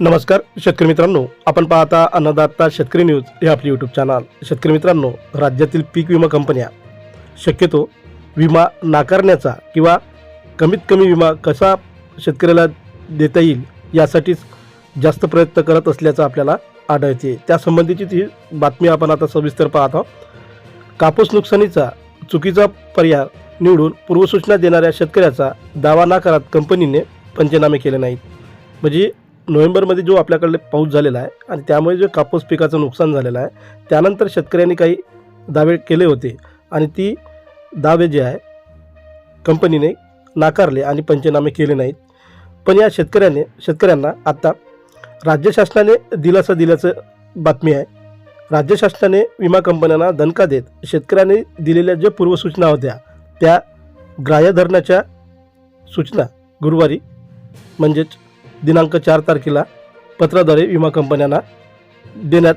नमस्कार शेतकरी मित्रांनो. आपण पाहता अन्नदाता शेतकरी न्यूज हे आपले यूट्यूब चॅनल शेतकरी मित्रांनो राज्यातील पीक विमा कंपन्या शक्यतो विमा नाकारण्याचा किंवा कमीत कमी विमा कसा शेतकऱ्याला देता येईल यासाठीच जास्त प्रयत्न करत असल्याचं आपल्याला आढळते. त्यासंबंधीची ती बातमी आपण आता सविस्तर पाहत आहोत कापूस नुकसानीचा चुकीचा पर्याय निवडून पूर्वसूचना देणाऱ्या शेतकऱ्याचा दावा नाकारात कंपनीने पंचनामे केले नाहीत. म्हणजे नोव्हेंबरमध्ये जो आपल्याकडे पाऊस झालेला आहे आणि त्यामुळे जे कापूस पिकाचं नुकसान झालेलं आहे त्यानंतर शेतकऱ्यांनी काही दावे केले होते आणि ती दावे जे आहे कंपनीने नाकारले आणि पंचनामे केले नाहीत. पण या शेतकऱ्याने शेतकऱ्यांना आत्ता राज्य शासनाने दिलासा दिल्याचं बातमी आहे. राज्य शासनाने विमा कंपन्यांना दणका देत शेतकऱ्यांनी दिलेल्या ज्या पूर्वसूचना होत्या त्या ग्राह्य धरण्याच्या सूचना गुरुवारी म्हणजेच दिनांक चार तारखेला पत्राद्वारे विमा कंपन्यांना देण्यात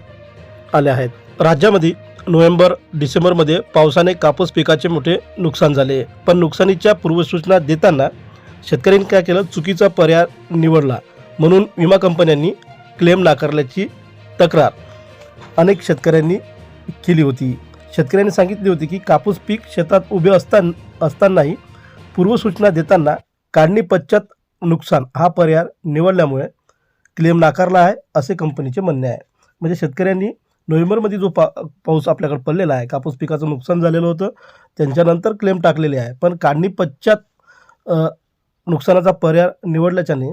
आल्या आहेत. राज्यामध्ये नोव्हेंबर डिसेंबरमध्ये पावसाने कापूस पिकाचे मोठे नुकसान झाले. पण नुकसानीच्या पूर्वसूचना देताना शेतकऱ्यांनी काय केलं? चुकीचा पर्याय निवडला. म्हणून विमा कंपन्यांनी क्लेम नाकारल्याची तक्रार अनेक शेतकऱ्यांनी केली होती. शेतकऱ्यांनी सांगितली होती की कापूस पीक शेतात उभे असतान असतानाही पूर्वसूचना देताना काढणी पश्चात नुकसान हा पर्याय निवडल्यामुळे क्लेम नाकारला आहे असे कंपनीचे म्हणणे आहे. म्हणजे शेतकऱ्यांनी नोव्हेंबरमध्ये जो पा पाऊस आपल्याकडे पडलेला आहे कापूस पिकाचं नुकसान झालेलं होतं त्यांच्यानंतर क्लेम टाकलेले आहे. पण काढणी पश्चात नुकसानाचा पर्याय निवडल्याच्याने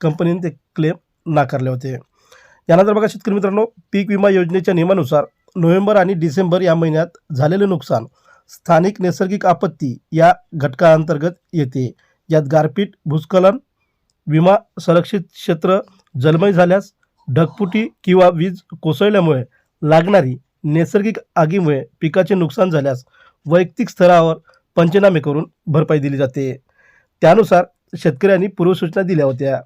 कंपनीने ते क्लेम नाकारले होते. यानंतर बघा शेतकरी मित्रांनो पीक विमा योजनेच्या नियमानुसार नोव्हेंबर आणि डिसेंबर या महिन्यात झालेले नुकसान स्थानिक नैसर्गिक आपत्ती या घटकाअंतर्गत येते. यात गारपीट भूस्खलन विमा संरक्षित क्षेत्र जलमय झाल्यास ढगफुटी किंवा वीज कोसळल्यामुळे लागणारी नैसर्गिक आगीमुळे पिकाचे नुकसान झाल्यास वैयक्तिक स्तरावर पंचनामे करून भरपाई दिली जाते. त्यानुसार शेतकऱ्यांनी पूर्वसूचना दिल्या होत्या.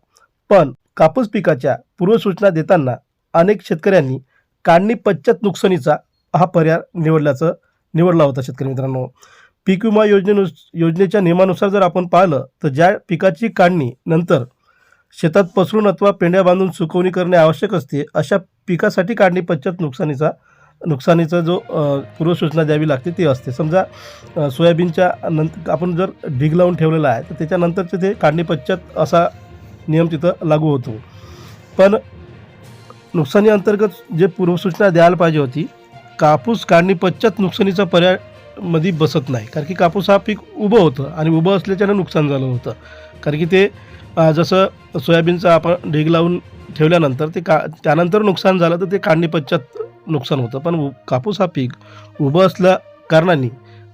पण कापूस पिकाच्या पूर्वसूचना देताना अनेक शेतकऱ्यांनी काढणी पश्चात नुकसानीचा हा पर्याय निवडल्याचं निवडला होता शेतकरी मित्रांनो. पीक विमा योजनेनु योजनेच्या नियमानुसार जर आपण पाहिलं तर ज्या पिकाची काढणी नंतर शेतात पसरून अथवा पेंड्या बांधून सुकवणी करणे आवश्यक असते अशा पिकासाठी काढणी पश्चात नुकसानीचा नुकसानीचा जो पूर्वसूचना द्यावी लागते ती असते. समजा सोयाबीनच्या नंतर आपण जर ढीग लावून ठेवलेला आहे तर त्याच्यानंतरचे ते काढणी पश्चात असा नियम तिथं लागू होतो. पण नुकसानी अंतर्गत जे पूर्वसूचना द्यायला पाहिजे होती कापूस काढणी पश्चात नुकसानीचा पर्याय मध्ये बसत नाही. कारण की कापूस हा पीक उभं होतं आणि उभं असल्याच्यानं नुकसान झालं होतं. कारण की ते जसं सोयाबीनचं आपण ढीग लावून ठेवल्यानंतर ते का त्यानंतर नुकसान झालं तर ते काढणी पश्चात नुकसान होतं. पण उ- कापूस हा पीक उभं असल्या कारणाने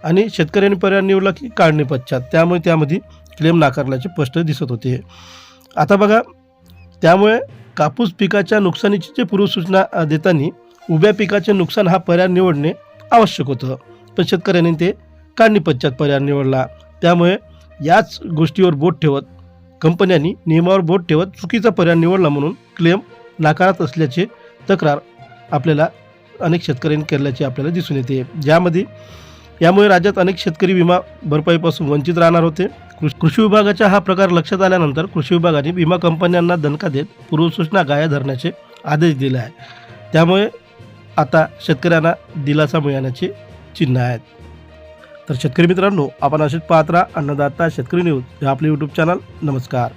आणि शेतकऱ्यांनी पर्याय निवडला की काढणी पश्चात. त्यामुळे त्यामध्ये क्लेम नाकारल्याचे स्पष्ट दिसत होते आता बघा त्यामुळे कापूस पिकाच्या नुकसानीची जे पूर्वसूचना देताना उभ्या पिकाचे नुकसान हा पर्याय निवडणे आवश्यक होतं. पण शेतकऱ्यांनी ते काढणी पश्चात पर्याय निवडला. त्यामुळे याच गोष्टीवर बोट ठेवत कंपन्यांनी नियमावर बोट ठेवत चुकीचा पर्याय निवडला म्हणून क्लेम नाकारत असल्याचे तक्रार आपल्याला अनेक शेतकऱ्यांनी केल्याचे आपल्याला दिसून येते. ज्यामध्ये यामुळे राज्यात अनेक शेतकरी विमा भरपाईपासून वंचित राहणार होते. कृषी विभागाचा हा प्रकार लक्षात आल्यानंतर कृषी विभागाने विमा कंपन्यांना दणका देत पूर्वसूचना गाया धरण्याचे आदेश दिले आहे त्यामुळे आता शेतकऱ्यांना दिलासा मिळण्याचे चिन्ह आहेत. तर शेतकरी मित्रांनो आपण असेच पाहत राहा अन्नदाता शेतकरी न्यूज हे आपले यूट्यूब चॅनल नमस्कार.